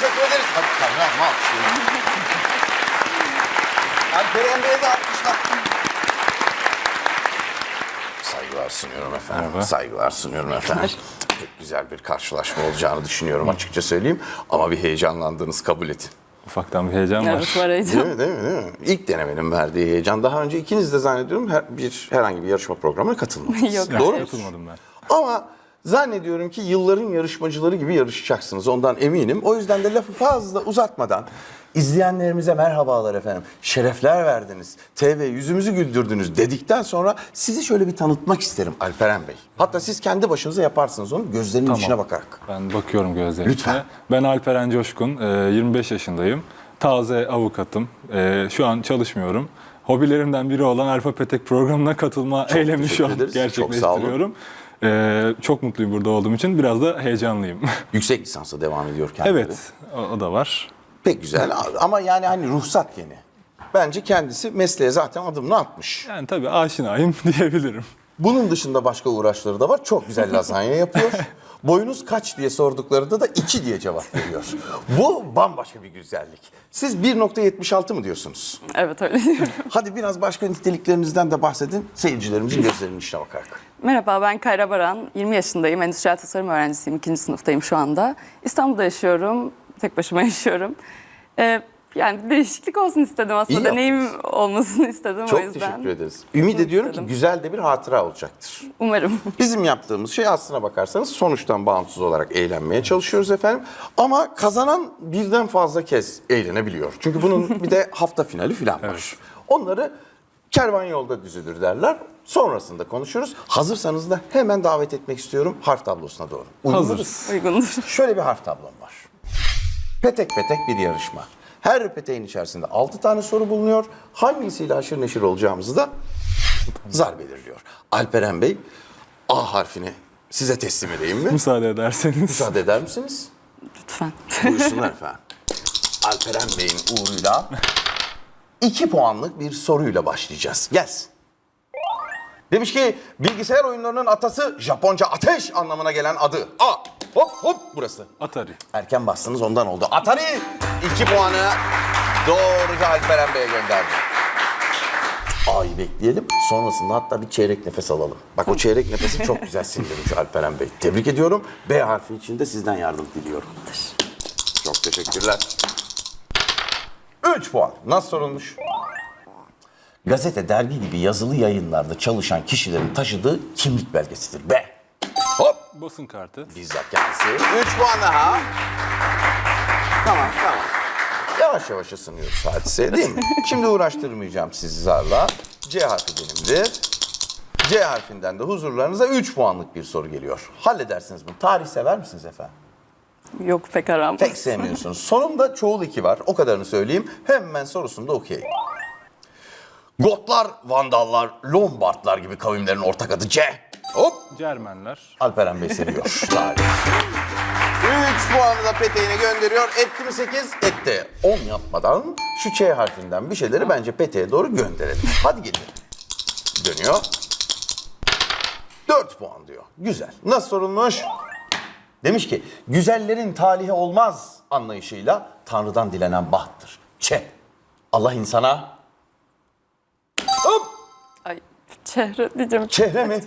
teşekkür ederiz. Hadi Kayran mı alkışlayalım? Alperen Bey'e de alkışlar. Saygılar sunuyorum efendim. Merhaba. Saygılar sunuyorum efendim. Pek güzel bir karşılaşma olacağını düşünüyorum açıkça söyleyeyim. Ama bir heyecanlandığınız kabul edin. Ufaktan bir heyecan var. Evet var heyecan. Değil mi, değil mi, değil mi? İlk denemenin verdiği heyecan. Daha önce ikiniz de zannediyorum her, bir herhangi bir yarışma programına katılmadınız. Yok, Doğru mu? Katılmadım ben. Ama zannediyorum ki yılların yarışmacıları gibi yarışacaksınız. Ondan eminim. O yüzden de lafı fazla uzatmadan izleyenlerimize merhabalar efendim. Şerefler verdiniz. TV yüzümüzü güldürdünüz dedikten sonra sizi şöyle bir tanıtmak isterim Alperen Bey. Hatta siz kendi başınıza yaparsınız onu gözlerinin Tamam. içine bakarak. Ben bakıyorum gözlerine. Lütfen. Ben Alperen Coşkun, e, 25 yaşındayım. Taze avukatım. E, Şu an çalışmıyorum. Hobilerimden biri olan Alfa Petek programına katılma eylemini şu an ederiz. Çok sağ olun. gerçekleştiriyorum. E, Çok mutluyum burada olduğum için. Biraz da heyecanlıyım. Yüksek lisansa devam ediyor kendileri. evet, o, o da var. Pek güzel ama yani hani ruhsat yeni. Bence kendisi mesleğe zaten adımını atmış. Yani tabii aşinayım diyebilirim. Bunun dışında başka uğraşları da var. Çok güzel lazanya yapıyor. Boyunuz kaç diye sorduklarında da 2 diye cevap veriyor. Bu bambaşka bir güzellik. Siz 1.76 mı diyorsunuz? Evet öyle diyorum. Hadi biraz başka niteliklerinizden de bahsedin. Seyircilerimizin gözlerinin içine bakarak. Merhaba ben Kayra Baran. 20 yaşındayım. Endüstriyel tasarım öğrencisiyim. İkinci sınıftayım şu anda. İstanbul'da yaşıyorum. Tek başıma yaşıyorum. Ee, yani değişiklik olsun istedim aslında. İyi Deneyim olmasını istedim o Çok yüzden. teşekkür ederiz. Ümit ediyorum ki istedim. güzel de bir hatıra olacaktır. Umarım. Bizim yaptığımız şey aslına bakarsanız sonuçtan bağımsız olarak eğlenmeye çalışıyoruz efendim. Ama kazanan birden fazla kez eğlenebiliyor. Çünkü bunun bir de hafta finali falan var. Onları kervan yolda düzülür derler. Sonrasında konuşuruz. Hazırsanız da hemen davet etmek istiyorum harf tablosuna doğru. Uygun mudur? Hazırız. Uygundur. Şöyle bir harf tablom var. Petek petek bir yarışma. Her peteğin içerisinde 6 tane soru bulunuyor. Hangisiyle haşır neşir olacağımızı da zar belirliyor. Alperen Bey A harfini size teslim edeyim mi? Müsaade ederseniz. Müsaade eder misiniz? Lütfen. Buyursunlar efendim. Alperen Bey'in uğruyla 2 puanlık bir soruyla başlayacağız. Gelsin. Demiş ki bilgisayar oyunlarının atası Japonca ateş anlamına gelen adı. A. Hop hop burası. Atari. Erken bastınız ondan oldu. Atari 2 puanı doğruca Alperen Bey'e gönderdi. A'yı bekleyelim. Sonrasında hatta bir çeyrek nefes alalım. Bak o çeyrek nefesi çok güzel sindirmiş Alperen Bey. Tebrik ediyorum. B harfi için de sizden yardım diliyorum. Çok teşekkürler. 3 puan. Nasıl sorulmuş? Gazete, dergi gibi yazılı yayınlarda çalışan kişilerin taşıdığı kimlik belgesidir. B. Basın kartı. Bizzat kendisi. 3 puan daha. Tamam tamam. Yavaş yavaş ısınıyoruz hadise değil mi? Şimdi uğraştırmayacağım sizi zarla. C harfi benimdir. C harfinden de huzurlarınıza 3 puanlık bir soru geliyor. Halledersiniz bunu. Tarih sever misiniz efendim? Yok pek aram. Pek sevmiyorsunuz. Sonunda çoğul iki var. O kadarını söyleyeyim. Hemen sorusunu da okuyayım. Gotlar, Vandallar, Lombardlar gibi kavimlerin ortak adı C. Hop Cermenler. Alperen Bey seviyor. Tarih. 3 puanı da peteğine gönderiyor. Etti mi 8? Etti. 10 yapmadan şu Ç harfinden bir şeyleri bence peteğe doğru gönderelim. Hadi gelin. Dönüyor. 4 puan diyor. Güzel. Nasıl sorulmuş? Demiş ki güzellerin talihi olmaz anlayışıyla Tanrı'dan dilenen bahttır. Ç. Allah insana hop çehre diyeceğim. Çehre mi?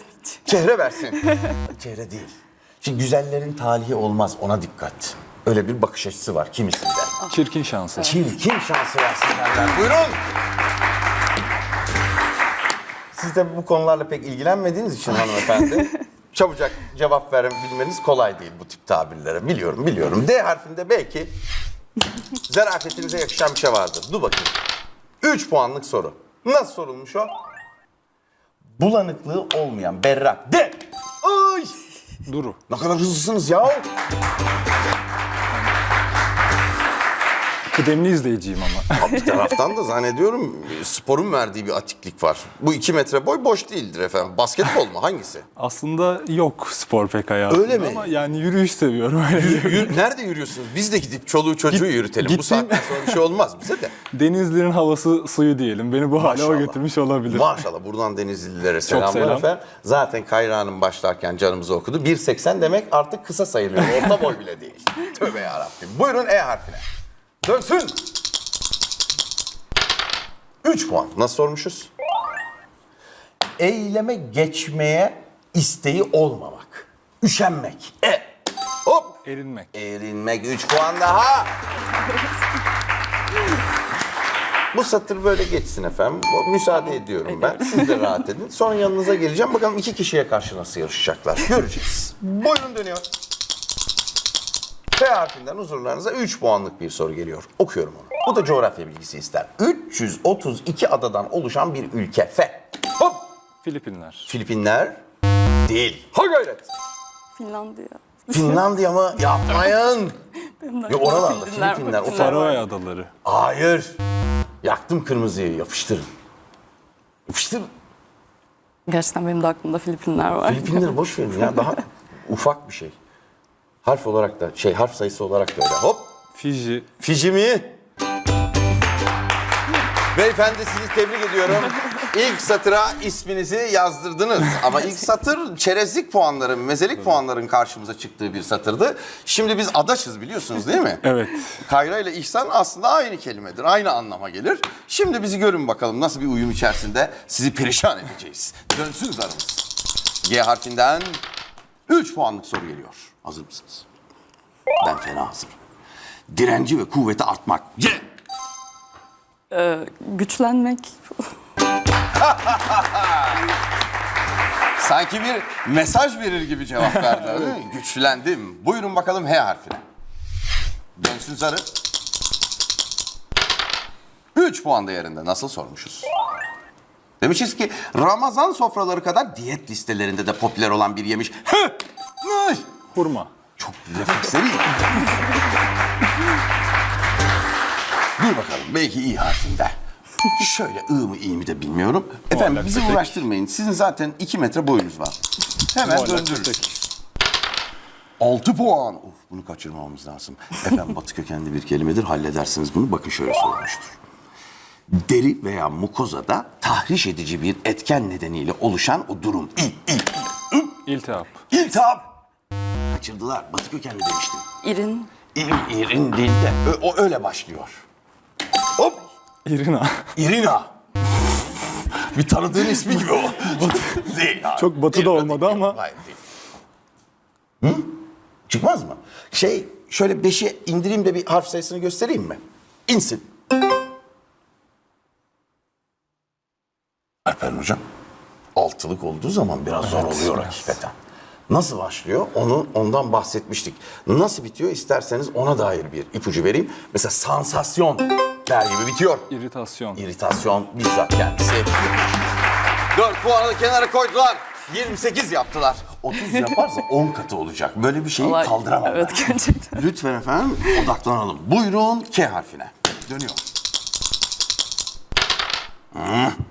Çehre versin. Çehre değil. Şimdi güzellerin talihi olmaz ona dikkat. Öyle bir bakış açısı var kimisinde. Çirkin şansı. Çirkin şansı versin derler. Buyurun. Siz de bu konularla pek ilgilenmediğiniz için hanımefendi çabucak cevap verebilmeniz kolay değil bu tip tabirlere. Biliyorum biliyorum. D harfinde belki zarafetinize yakışan bir şey vardır. Dur bakayım. 3 puanlık soru. Nasıl sorulmuş o? Bulanıklığı olmayan berrak. D. Ay! Duru. Ne kadar hızlısınız ya. Kıdemli izleyiciyim ama. Abi bir taraftan da zannediyorum sporun verdiği bir atiklik var. Bu iki metre boy boş değildir efendim. Basketbol mu? Hangisi? Aslında yok spor pek hayatımda Öyle mi? ama yani yürüyüş seviyorum. Öyle. Yürü- nerede yürüyorsunuz? Biz de gidip çoluğu çocuğu Git- yürütelim. Bu gittim. saatten sonra bir şey olmaz bize de. Denizli'nin havası suyu diyelim. Beni bu hale o Maşallah. getirmiş olabilir. Maşallah buradan Denizlililere selamlar selam. efendim. Zaten Kayra Hanım başlarken canımızı okudu. 1.80 demek artık kısa sayılıyor. Orta boy bile değil. Tövbe yarabbim. Buyurun E harfine. Dönsün. 3 puan. Nasıl sormuşuz? Eyleme geçmeye isteği olmamak. Üşenmek. E. Hop. Erinmek. Erinmek 3 puan daha. Bu satır böyle geçsin efendim. Müsaade ediyorum ben. Siz de rahat edin. Sonra yanınıza geleceğim. Bakalım iki kişiye karşı nasıl yarışacaklar. Göreceğiz. Buyurun dönüyor. F harfinden huzurlarınıza 3 puanlık bir soru geliyor. Okuyorum onu. Bu da coğrafya bilgisi ister. 332 adadan oluşan bir ülke. F. Hop. Filipinler. Filipinler değil. Ha gayret. Finlandiya. Finlandiya mı? Yapmayın. Ya oralarda Filipinler, Filipinler, o. Faroe Adaları. Hayır. Yaktım kırmızıyı. Yapıştırın. Yapıştırın. Gerçekten benim de aklımda Filipinler var. Filipinleri boş verin ya. Daha ufak bir şey. Harf olarak da şey harf sayısı olarak da öyle. Hop. Fiji. Fiji mi? Beyefendi sizi tebrik ediyorum. İlk satıra isminizi yazdırdınız. Ama ilk satır çerezlik puanların, mezelik puanların karşımıza çıktığı bir satırdı. Şimdi biz adaşız biliyorsunuz değil mi? Evet. Kayra ile ihsan aslında aynı kelimedir. Aynı anlama gelir. Şimdi bizi görün bakalım nasıl bir uyum içerisinde sizi perişan edeceğiz. Dönsün zarımız. G harfinden 3 puanlık soru geliyor. Hazır mısınız? Ben fena hazırım. Direnci ve kuvveti artmak. C. Ee, güçlenmek. Sanki bir mesaj verir gibi cevap verdi. değil mi? Güçlendim. Buyurun bakalım H harfine. Dönsün zarı. 3 puan değerinde. Nasıl sormuşuz? Demişiz ki Ramazan sofraları kadar diyet listelerinde de popüler olan bir yemiş. Hı! Hurma. Çok refleksleri iyi. Dur bakalım belki iyi harfinde. Şöyle ı mı iyi mi de bilmiyorum. Efendim bizi petek. uğraştırmayın. Sizin zaten 2 metre boyunuz var. Hemen Muallak döndürürüz. 6 puan. Of bunu kaçırmamamız lazım. Efendim batı kökenli bir kelimedir. Halledersiniz bunu. Bakın şöyle sormuştur. Deri veya mukozada tahriş edici bir etken nedeniyle oluşan o durum. İ, i, İltihap. İltihap. Kaçırdılar. Batı kökenli demiştim. İrin. İrin, irin değil de ö- o öyle başlıyor. Hop. İrina. İrina. bir tanıdığın ismi gibi o. değil abi. Çok batıda Değil, olmadı değil. ama. Hayır değil. Hı? Çıkmaz mı? Şey şöyle beşi indireyim de bir harf sayısını göstereyim mi? İnsin. Alper hocam. Altılık olduğu zaman biraz zor oluyor hakikaten. Nasıl başlıyor? Onu ondan bahsetmiştik. Nasıl bitiyor? İsterseniz ona dair bir ipucu vereyim. Mesela sansasyon der gibi bitiyor. İritasyon. İritasyon bizzat kendisi. 4 puanı da kenara koydular. 28 yaptılar. 30 yaparsa 10 katı olacak. Böyle bir şeyi Olay- kaldıramam Evet ben. gerçekten. Lütfen efendim odaklanalım. Buyurun K harfine. Dönüyor.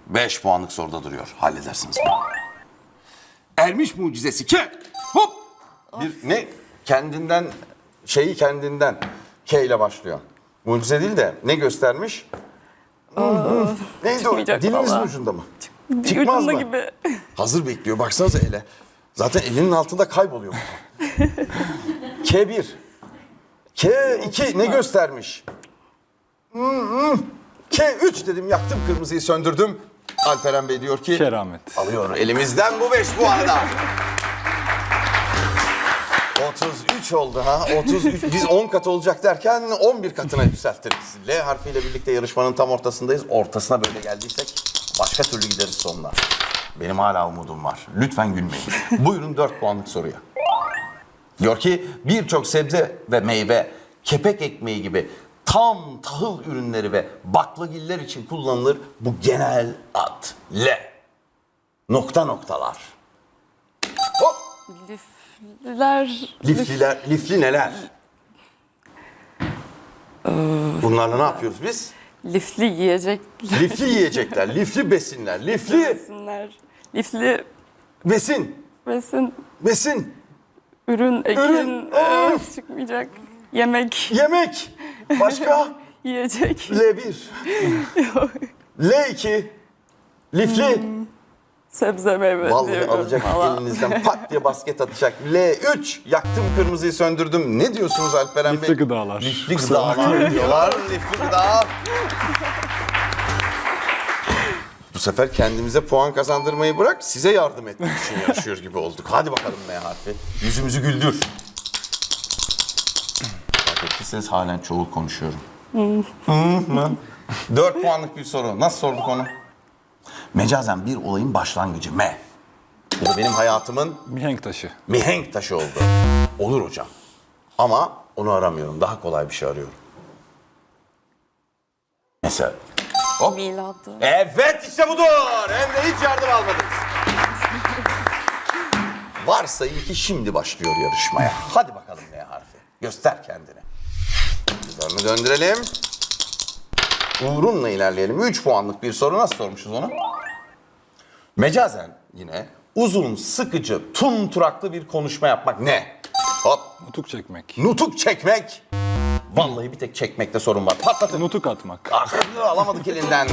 5 puanlık soruda duruyor. Halledersiniz bunu. Ermiş mucizesi K. Hop. Bir ne? Kendinden şeyi kendinden K ile başlıyor. Mucize değil de ne göstermiş? Neydi o? çıkmayacak Dilinizin vallahi. ucunda mı? Çıkmaz Ucunda mı? gibi. Hazır bekliyor. Baksanıza ele. Zaten elinin altında kayboluyor. bu. K1. K2 ne göstermiş? Hı hı. K3 dedim yaktım kırmızıyı söndürdüm. Alperen Bey diyor ki Keramet. alıyor elimizden bu 5 puanı da. 33 oldu ha. 33. Biz 10 kat olacak derken 11 katına yükselttiniz. L harfiyle birlikte yarışmanın tam ortasındayız. Ortasına böyle geldiysek başka türlü gideriz sonuna. Benim hala umudum var. Lütfen gülmeyin. Buyurun 4 puanlık soruya. Diyor ki birçok sebze ve meyve, kepek ekmeği gibi tam tahıl ürünleri ve baklagiller için kullanılır bu genel ad. L. Nokta noktalar. Hop. Lifler. Lifliler, lifli neler? Bunlarla ne yapıyoruz biz? Lifli yiyecek Lifli yiyecekler, lifli besinler, lifli besinler. Lifli besin, besin, besin, ürün, ekin, Ürün, e, of! çıkmayacak. Yemek, yemek. Başka? yiyecek. L1. L2. Lifli. Sebze meyve Vallahi diyorum alacak falan. elinizden pat diye basket atacak. L3. Yaktım kırmızıyı söndürdüm. Ne diyorsunuz Alperen Bey? Lifli gıdalar. Lifli gıdalar diyorlar. Lifli gıda. Bu sefer kendimize puan kazandırmayı bırak, size yardım etmek için yarışıyor gibi olduk. Hadi bakalım M harfi. Yüzümüzü güldür. Ettiyseniz halen çoğul konuşuyorum. Dört puanlık bir soru. Nasıl sorduk onu? Mecazen bir olayın başlangıcı. M. Bu da benim hayatımın Mihenk taşı. mihenk taşı oldu. Olur hocam. Ama onu aramıyorum. Daha kolay bir şey arıyorum. Mesela. Hop. Miladı. Evet işte budur. Hem de hiç yardım almadınız. Varsayın ki şimdi başlıyor yarışmaya. Hadi bakalım ne harfi. Göster kendini. Zarını döndürelim. Uğrun'la ilerleyelim. 3 puanlık bir soru nasıl sormuşuz onu? Mecazen yine uzun, sıkıcı, tumturaklı bir konuşma yapmak ne? Hop. Nutuk çekmek. Nutuk çekmek. Vallahi bir tek çekmekte sorun var. Patlatın. Nutuk atmak. Ah alamadık elinden.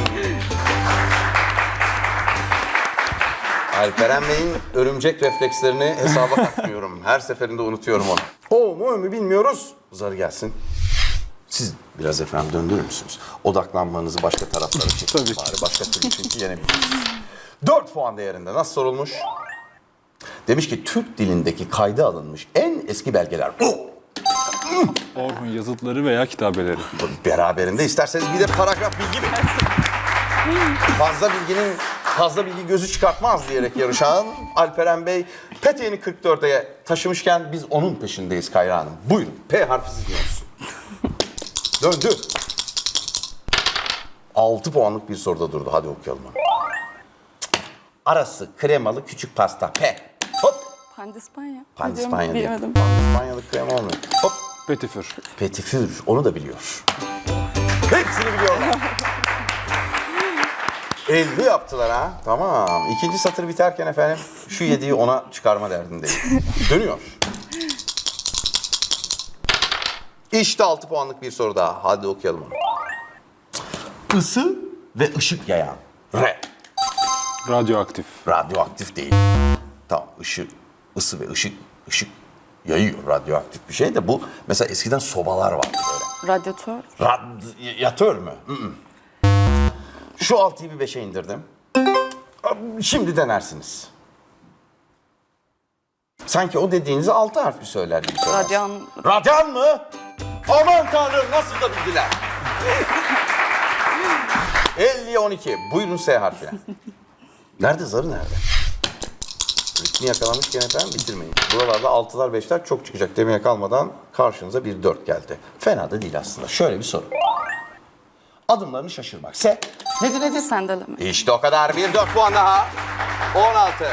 Alperen Bey'in örümcek reflekslerini hesaba katmıyorum. Her seferinde unutuyorum onu. O mu mu bilmiyoruz. Zarı gelsin. Siz biraz efendim döndürür müsünüz? Odaklanmanızı başka taraflara çekin Tabii bari. Başka türlü çünkü yenebiliriz. 4 puan değerinde nasıl sorulmuş? Demiş ki Türk dilindeki kayda alınmış en eski belgeler. Orhun yazıtları veya kitabeleri. Beraberinde isterseniz bir de paragraf bilgi mi? Fazla bilginin fazla bilgi gözü çıkartmaz diyerek yarışan Alperen Bey peteğini 44'e taşımışken biz onun peşindeyiz Kayra Hanım. Buyurun P harfi olsun. Döndü. 6 puanlık bir soruda durdu. Hadi okuyalım onu. Arası kremalı küçük pasta. P. Hop. Pandispanya. Pandispanya diye. Diyemedim. Pandispanya'lı krema olmuyor. Hop. Petifür. Petifür. Onu da biliyor. Hepsini biliyorlar. 50 yaptılar ha. Tamam. İkinci satır biterken efendim şu yediği ona çıkarma derdindeyim. Dönüyor. İşte 6 puanlık bir soru daha. Hadi okuyalım onu. Isı ve ışık yayan. R. Radyoaktif. Radyoaktif değil. Tamam ışık, ısı ve ışık, ışık yayıyor radyoaktif bir şey de bu mesela eskiden sobalar vardı böyle. Radyatör. Radyatör mü? Mm-mm. Şu altıyı bir beşe indirdim. Şimdi denersiniz. Sanki o dediğinizi altı harfli söyler gibi söylersiniz. Radyan. Radyan mı? Aman tanrım nasıl da bildiler. 50'ye 12. Buyurun S harfine. Nerede zarı nerede? Ritmi yakalamışken efendim bitirmeyin. Buralarda altılar beşler çok çıkacak demeye kalmadan karşınıza bir dört geldi. Fena da değil aslında. Şöyle bir soru. Adımlarını şaşırmak. Se. Nedir nedir? Sendeleme. İşte o kadar. Bir dört puan daha. 16.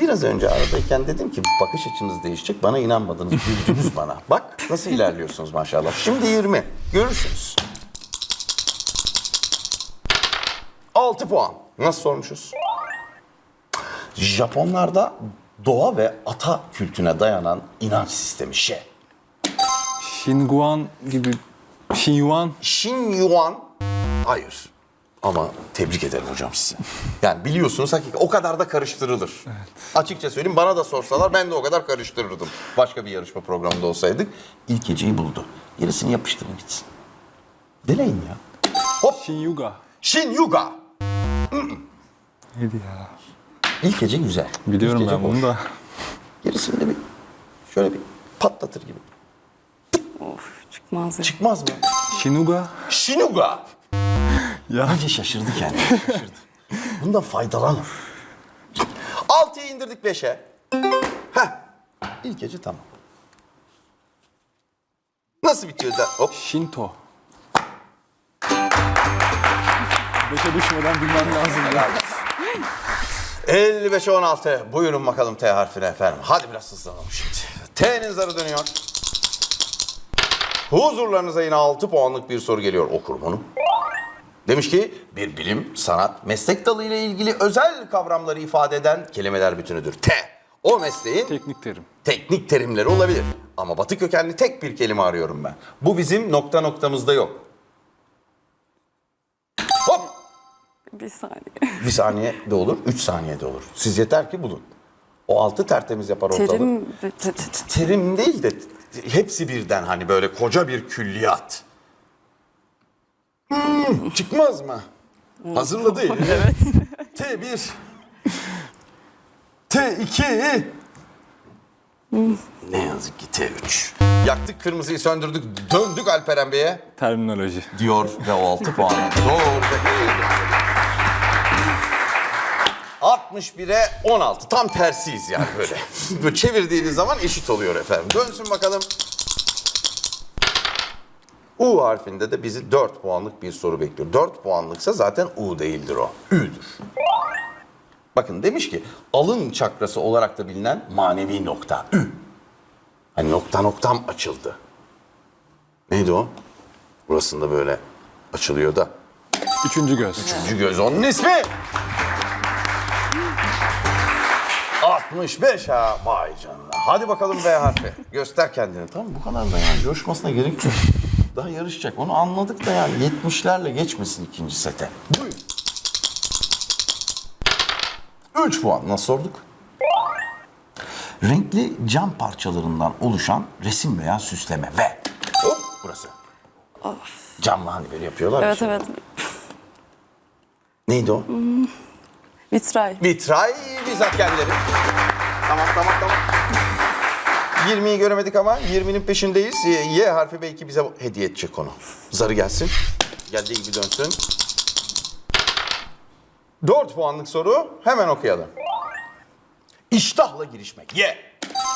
Biraz önce aradayken dedim ki bakış açınız değişecek. Bana inanmadınız. Güldünüz bana. Bak nasıl ilerliyorsunuz maşallah. Şimdi 20. Görürsünüz. 6 puan. Nasıl sormuşuz? Japonlarda doğa ve ata kültüne dayanan inanç sistemi şey. Shinguan gibi Shinyuan Shin Yuan. Hayır. Ama tebrik ederim hocam size. Yani biliyorsunuz hakikaten o kadar da karıştırılır. Açıkça söyleyeyim bana da sorsalar ben de o kadar karıştırırdım. Başka bir yarışma programında olsaydık. İlk geceyi buldu. Gerisini yapıştırın gitsin. Deneyin ya. Hop. Shinyuga. Shin Yuga. Neydi ya? İlk gece güzel. Biliyorum İlk gece ben bunu hoş. da. Gerisini de bir şöyle bir patlatır gibi. Of çıkmaz ya. Çıkmaz mı? Shinuga. Shinuga. Ya Önce şaşırdı kendini. Şaşırdı. Bundan faydalanın. Altıya indirdik beşe. Heh. İlk gece tamam. Nasıl bitiyor da? Hop. Shinto. Beşe düşmeden bilmem lazım. ya. 55'e 16. Buyurun bakalım T harfine efendim. Hadi biraz hızlanalım şimdi. T'nin zarı dönüyor. Huzurlarınıza yine 6 puanlık bir soru geliyor. Okurum onu. Demiş ki bir bilim, sanat, meslek dalı ile ilgili özel kavramları ifade eden kelimeler bütünüdür. T. O mesleğin Teknik terim. teknik terimleri olabilir. Ama batı kökenli tek bir kelime arıyorum ben. Bu bizim nokta noktamızda yok. Hop! Bir saniye. Bir saniye de olur, üç saniye de olur. Siz yeter ki bulun. O altı tertemiz yapar ortalığı. Terim, te- te- te- Terim değil de hepsi birden hani böyle koca bir külliyat. Hmm, çıkmaz mı? Hazırladı elini. Evet. T1 T2 Ne yazık ki T3. Yaktık kırmızıyı söndürdük döndük Alperen Bey'e Terminoloji. diyor ve o 6 puanı doğru ve 61'e 16. Tam tersiyiz yani böyle. böyle çevirdiğiniz zaman eşit oluyor efendim. Dönsün bakalım. U harfinde de bizi 4 puanlık bir soru bekliyor. 4 puanlıksa zaten U değildir o. Ü'dür. Bakın demiş ki alın çakrası olarak da bilinen manevi nokta. Ü. Hani nokta noktam açıldı. Neydi o? Burasında böyle açılıyor da. Üçüncü göz. Üçüncü göz onun ismi. 65 ha. Vay canına. Hadi bakalım B harfi. Göster kendini. Tamam bu kadar da yani coşmasına gerek yok. Daha yarışacak. Onu anladık da yani 70'lerle geçmesin ikinci sete. Buyur. 3 puan. Nasıl sorduk? Renkli cam parçalarından oluşan resim veya süsleme ve hop burası. Camla hani böyle yapıyorlar. ya Evet şimdi. evet. Neydi o? Vitray. Vitray bizzat kendileri. Tamam tamam tamam. 20'yi göremedik ama 20'nin peşindeyiz. Y, Y harfi belki bize hediye edecek onu. Zarı gelsin. Geldiği gibi dönsün. 4 puanlık soru hemen okuyalım. İştahla girişmek. Y.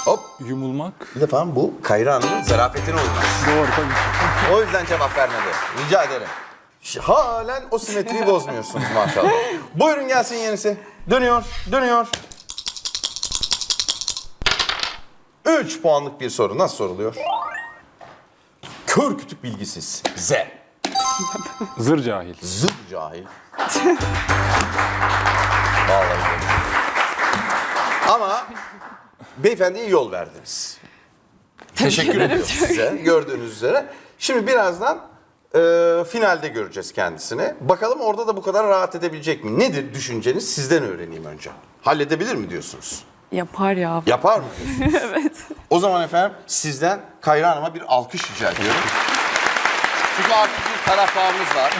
Hop. Yumulmak. Bir defa bu Kayra Hanım'ın zarafetine uymaz. Doğru tabii. O yüzden cevap vermedi. Rica ederim. Halen o simetriyi bozmuyorsunuz maşallah. Buyurun gelsin yenisi. Dönüyor, dönüyor. 3 puanlık bir soru. Nasıl soruluyor? Kör kütük bilgisiz. Z. Zır cahil. Zır cahil. Vallahi. Ama beyefendiye yol verdiniz. Teşekkür ediyorum size gördüğünüz üzere. Şimdi birazdan e, finalde göreceğiz kendisini. Bakalım orada da bu kadar rahat edebilecek mi? Nedir düşünceniz? Sizden öğreneyim önce. Halledebilir mi diyorsunuz? Yapar ya. Yapar mı? evet. O zaman efendim sizden Kayra Hanım'a bir alkış rica ediyorum. Çünkü artık bir taraftarımız var.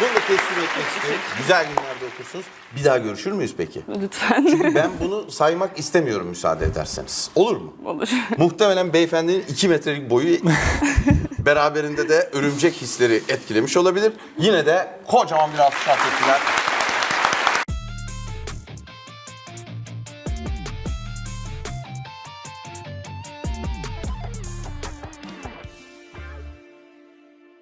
Bunu teslim etmek istiyorum. Güzel günlerde okursunuz. Bir daha görüşür müyüz peki? Lütfen. Ben bunu saymak istemiyorum müsaade ederseniz. Olur mu? Olur. Muhtemelen beyefendinin 2 metrelik boyu beraberinde de örümcek hisleri etkilemiş olabilir. Yine de kocaman bir alkış hak ettiler.